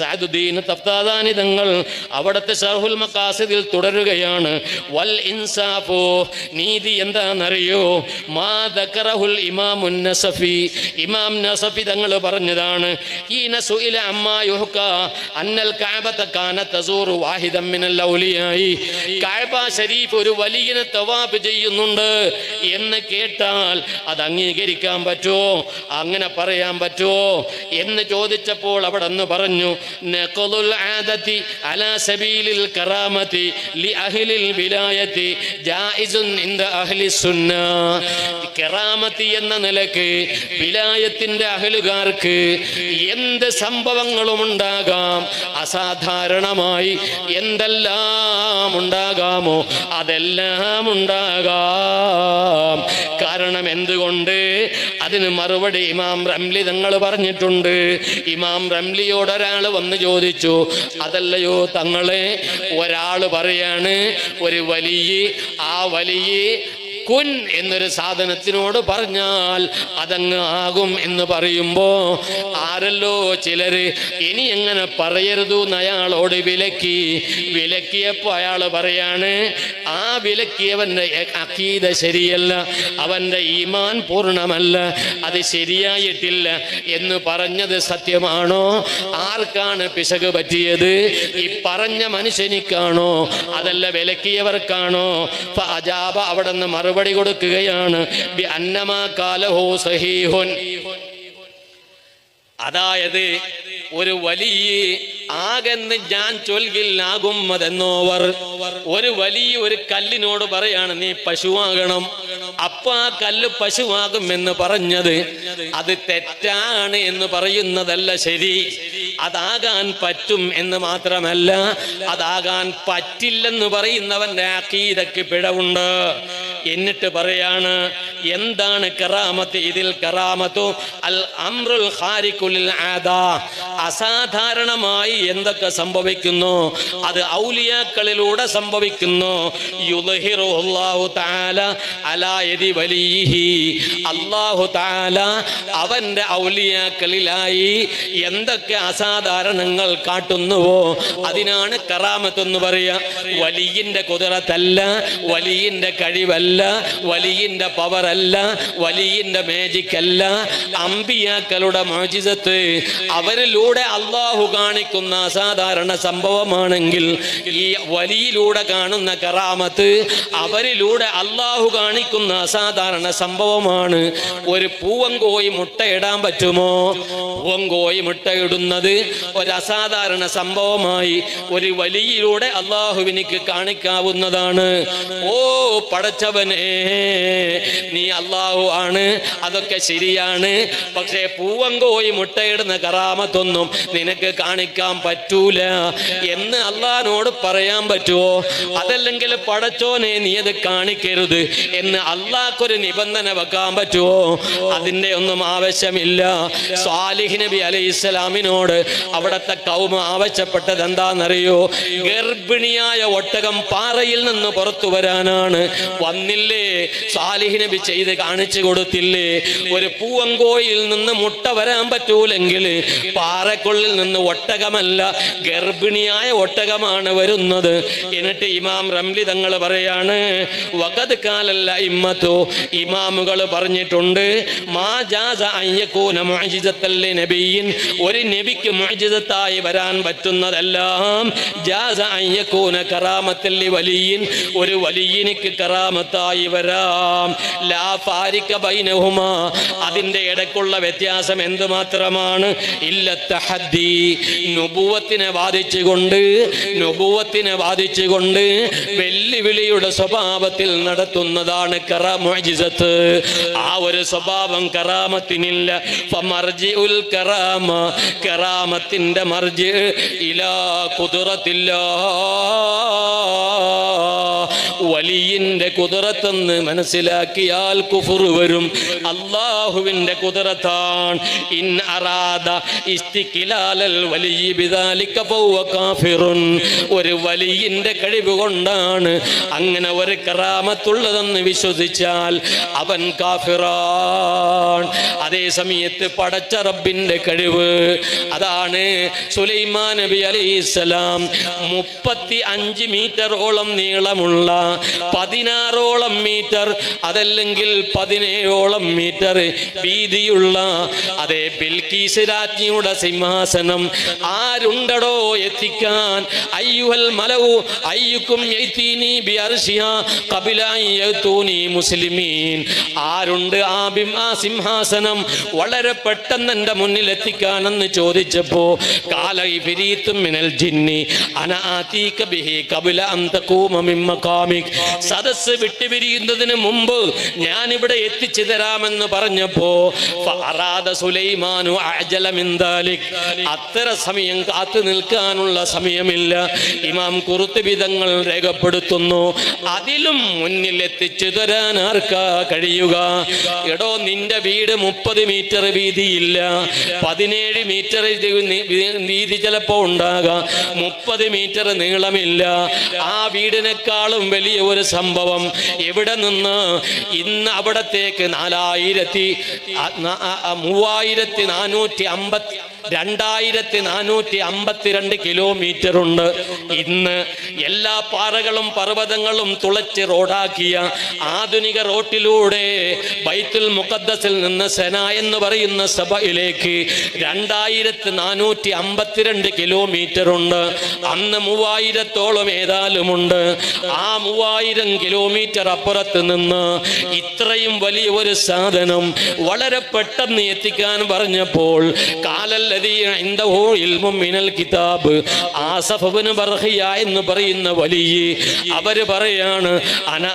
സഅദുദ്ദീൻ തഫ്താദാനി തങ്ങൾ അവിടുത്തെ ഷർഹുൽ മക്കാസിദിൽ തുടരുകയാണ്. വൽ ഇൻസാഫു നീതി എന്താണെന്നറിയോ? മാ ദക്കറഹുൽ ഇമാമുൻ നസഫി. ഇമാം നസഫി തങ്ങൾ പറഞ്ഞതാണ് ഈ നസുഇല അമ്മാ യുഹ്ക അന്നൽ കഅബത കാന തസൂറു വാഹിദൻ മിനൽ ഔലിയായി. കഅബ ശരീഫ് ഒരു വലിയനെ തവാബ് ചെയ്യുന്നുണ്ട് എന്ന് കേട്ടാൽ അത് അംഗീകരിക്കാൻ പറ്റുമോ? അങ്ങനെ പറയാൻ പറ്റുമോ? എന്ന് ചോദിച്ചപ്പോൾ അവിടെ പറഞ്ഞു ആദത്തി അലാ സബീലിൽ കറാമത്തി ലി അഹ്ലിൽ വിലായത്തി ജായിസുൻ ഇൻദ അഹ്ലി സുന്ന. കറാമത്തി എന്ന നിലയ്ക്ക് വിലായത്തിന്റെ അഹലുകാർക്ക് എന്ത് സംഭവങ്ങളും അസാധാരണമായി എന്തെല്ലാം ഉണ്ടാകാമോ? അതെല്ലാം ഉണ്ടാകാം. കാരണം എന്തുകൊണ്ട്? അതിന് മറുപടി ഇമാം റംലി തങ്ങൾ പറഞ്ഞിട്ടുണ്ട്. ഇമാം റംലിയോട് ഒരാൾ വന്ന് ചോദിച്ചു അതല്ലയോ തങ്ങളെ? ഒരാൾ പറയാണ് ഒരു വലിയ ആ വലിയ കുൻ എന്നൊരു സാധനത്തിനോട് പറഞ്ഞാൽ അതങ്ങ് ആകും എന്ന് പറയുമ്പോ ആരല്ലോ ചിലര് ഇനി എങ്ങനെ പറയരുത് അയാളോട് വിലക്കി. വിലക്കിയപ്പോ അയാൾ പറയാണ് ആ വിലക്കിയവന്റെ അക്കീത ശരിയല്ല അവന്റെ ഈമാൻ പൂർണമല്ല അത് ശരിയായിട്ടില്ല എന്ന് പറഞ്ഞത് സത്യമാണോ? ആർക്കാണ് പിശക് പറ്റിയത്? ഈ പറഞ്ഞ മനുഷ്യനിക്കാണോ? അതല്ല വിലക്കിയവർക്കാണോ? അജാബ അവിടെ നിന്ന് മറുപടി കൊടുക്കുകയാണ്. അതായത് ഒരു വലിയ ആകെന്ന് ഞാൻ ചൊൽകില്ലാകും അതെന്നോവർ ഒരു വലിയ ഒരു കല്ലിനോട് പറയാണ് നീ പശുവാകണം. അപ്പൊ ആ കല്ല് പശുവാകും എന്ന് പറഞ്ഞത് അത് തെറ്റാണ് എന്ന് പറയുന്നതല്ല ശരി. അതാകാൻ പറ്റും എന്ന് മാത്രമല്ല അതാകാൻ പറ്റില്ലെന്ന് പറയുന്നവന്റെ അക്കീതക്ക് പിഴവുണ്ട്. എന്നിട്ട് പറയാണ് എന്താണ് കറാമത്ത്? ഇതിൽ കറാമത്തു അൽ അമ്രുൽ ഹാരിക്കുലിൽ ആദാ. അസാധാരണമായി എന്തൊക്കെ സംഭവിക്കുന്നു? അത് ഔലിയാക്കളിലൂടെ സംഭവിക്കുന്നു. യുദ്ഹിറുഹു താല അലായതി വലീഹി അള്ളാഹു താല അവന്റെ ഔലിയാക്കളിലായി എന്തൊക്കെ അസാധാരണങ്ങൾ കാട്ടുന്നുവോ? അതിനാണ് കറാമത്ത് എന്ന് പറയുക വലിയന്റെ കുതിരത്തല്ല വലിയന്റെ കഴിവല്ല വലിയന്റെ പവറല്ല വലിയന്റെ മാജിക് അല്ല. അമ്പിയാക്കളുടെ മോചിതത്ത് അവരിലൂടെ അള്ളാഹു കാണിക്കുന്ന അസാധാരണ സംഭവമാണെങ്കിൽ ഈ വലിയിലൂടെ കാണുന്ന കറാമത്ത് അവരിലൂടെ അള്ളാഹു കാണിക്കുന്ന അസാധാരണ സംഭവമാണ്. ഒരു പൂവങ്കോയി മുട്ടയിടാൻ പറ്റുമോ? പൂവങ്കോയി മുട്ടയിടുന്നത് ഒരു അസാധാരണ സംഭവമായി ഒരു വലിയിലൂടെ അള്ളാഹുവിനിക്ക് കാണിക്കാവുന്നതാണ്. ഓ പടച്ചവനെ നീ അള്ളാഹു ആണ്. അതൊക്കെ ശരിയാണ്. പക്ഷേ പൂവങ്കോയി മുട്ടയിടുന്ന കറാമത്തൊന്നും നിനക്ക് കാണിക്കാൻ പറ്റൂല. എന്ന് അള്ളഹാനോട് പറയാൻ പറ്റുമോ അതല്ലെങ്കിൽ പടച്ചോനെ നീ അത് കാണിക്കരുത് എന്ന് അള്ളാഹ്ക്കൊരു നിബന്ധന വെക്കാൻ പറ്റുമോ അതിന്റെ ഒന്നും ആവശ്യമില്ല. സ്വാലിഹ് നബി അലൈഹി ഇസ്ലാമിനോട് അവിടുത്തെ കൗമ ആവശ്യപ്പെട്ടത് എന്താണെന്നറിയോ? ഗർഭിണിയായ ഒട്ടകം പാറയിൽ നിന്ന് പുറത്തു വരാനാണ്. വന്നില്ലേ? സ്വാലിഹ് നബി ചെയ്ത് കാണിച്ചു കൊടുത്തില്ലേ? ഒരു പൂവങ്കോയിൽ നിന്ന് മുട്ട വരാൻ പറ്റൂലെങ്കിൽ പാറക്കുള്ളിൽ നിന്ന് ഒട്ടകമല്ല ഗർഭിണിയായ ഒട്ടകമാണ് വരുന്നത്. എന്നിട്ട് ഇമാം റംലി തങ്ങൾ പറയാണ് വകത് കാലല്ല ഇമ്മത്തോ ഇമാമുകൾ പറഞ്ഞിട്ടുണ്ട് ഒരു നബിക്ക് മോചിതത്തായി വരാൻ പറ്റുന്നതെല്ലാം ജാസ അയ്യക്കൂന കറാമത്തല്ലി വലിയൻ ഒരു വലിയനിക്ക് കറാമത്തായി വരാം. അതിന്റെ ഇടക്കുള്ള വ്യത്യാസം എന്ത് മാത്രമാണ് ഇല്ല തഹദ്ദി നുബുവത്തിനെ ബാധിച്ചുകൊണ്ട് നുബുവത്തിനെ ബാധിച്ചുകൊണ്ട് വെല്ലുവിളിയുടെ സ്വഭാവത്തിൽ നടത്തുന്നതാണ് കറാമുജിസത്ത് ആ ഒരു സ്വഭാവം കറാമത്തിനില്ല. കറാമ. കറാമത്തിന്റെ മർജി ഇലാ കുതിറത്തില്ല വലിയന്റെ കുതിരത്തെന്ന് മനസ്സിലാക്കിയാൽ കുഫുർ വരും. അള്ളാഹുവിന്റെ കുതിരത്താണ്. ഇൻ അറാദ ഒരു വലിയിന്റെ കഴിവ് കൊണ്ടാണ് അങ്ങനെ ഒരു കറാമത്തുള്ളതെന്ന് വിശ്വസിച്ചാൽ അവൻ കാഫിറാൻ. അതേ സമയത്ത് പടച്ച റബ്ബിന്റെ കഴിവ് അതാണ് സുലൈമാൻ നബി അലൈഹിസ്സലാം. മുപ്പത്തി അഞ്ച് മീറ്ററോളം നീളമുള്ള പതിനാറോളം മീറ്റർ അതല്ലെങ്കിൽ പതിനേഴോളം മീറ്റർ വീതിയുള്ള അതേ ബിൽക്കീസ് രാജ്ഞിയുടെ സിംഹാസനം ആരുണ്ടടോ എത്തിക്കാൻ? അയ്യുഹൽ മലവു അയ്യുക്കും മുസ്ലിമീൻ. ആരുണ്ട് ആ ആ സിംഹാസനം? വളരെ പെട്ടെന്ന് എന്റെ മുന്നിൽ എത്തിക്കാനെന്ന് ചോദിച്ചപ്പോ കാല മിനൽ ജിന്നി അന ആതീക ബിഹി തഖൂമ മിൻ മഖാമിക്. സദസ്സ് വിട്ടുപിരിയുന്നതിന് മുമ്പ് ഞാനിവിടെ എത്തിച്ചു തരാമെന്ന് പറഞ്ഞപ്പോ സുലൈമാനു ദാലിക്. അത്തര സമയം കാത്തു നിൽക്കാനുള്ള സമയമില്ല. ഇമാം കുറുത്തുബി തങ്ങൾ രേഖപ്പെടുത്തുന്നു. അതിലും മുന്നിൽ എത്തിച്ചു തരാൻ ആർക്കാ കഴിയുക? എടോ നിന്റെ വീട് മുപ്പത് മീറ്റർ വീതിയില്ല. പതിനേഴ് മീറ്റർ വീതി ചിലപ്പോ ഉണ്ടാകാം. മുപ്പത് മീറ്റർ നീളമില്ല. ആ വീടിനേക്കാളും വലിയ ഒരു സംഭവം എവിടെ നിന്ന്? ഇന്ന് അവിടത്തേക്ക് നാലായിരത്തി മൂവായിരത്തി ന- ആ- ആ മൂവായിരത്തി നാനൂറ്റി അമ്പത്തി രണ്ടായിരത്തി നാനൂറ്റി അമ്പത്തിരണ്ട് കിലോമീറ്റർ ഉണ്ട്. ഇന്ന് എല്ലാ പാറകളും പർവതങ്ങളും തുളച്ച് റോഡാക്കിയ ആധുനിക റോട്ടിലൂടെ ബൈത്തുൽ മുഖദ്ദസിൽ നിന്ന് സെന എന്ന് പറയുന്ന സഭയിലേക്ക് രണ്ടായിരത്തി നാനൂറ്റി അമ്പത്തിരണ്ട് കിലോമീറ്റർ ഉണ്ട്. അന്ന് മൂവായിരത്തോളം ഏതാലുമുണ്ട്. ആ മൂവായിരം കിലോമീറ്റർ അപ്പുറത്ത് നിന്ന് ഇത്രയും വലിയ ഒരു സാധനം വളരെ പെട്ടെന്ന് എത്തിക്കാൻ പറഞ്ഞപ്പോൾ മിനൽ കിതാബ്. ആസഫ് ബർഹിയ എന്ന് പറയുന്ന വലിയ അവർ പറയാണ് അന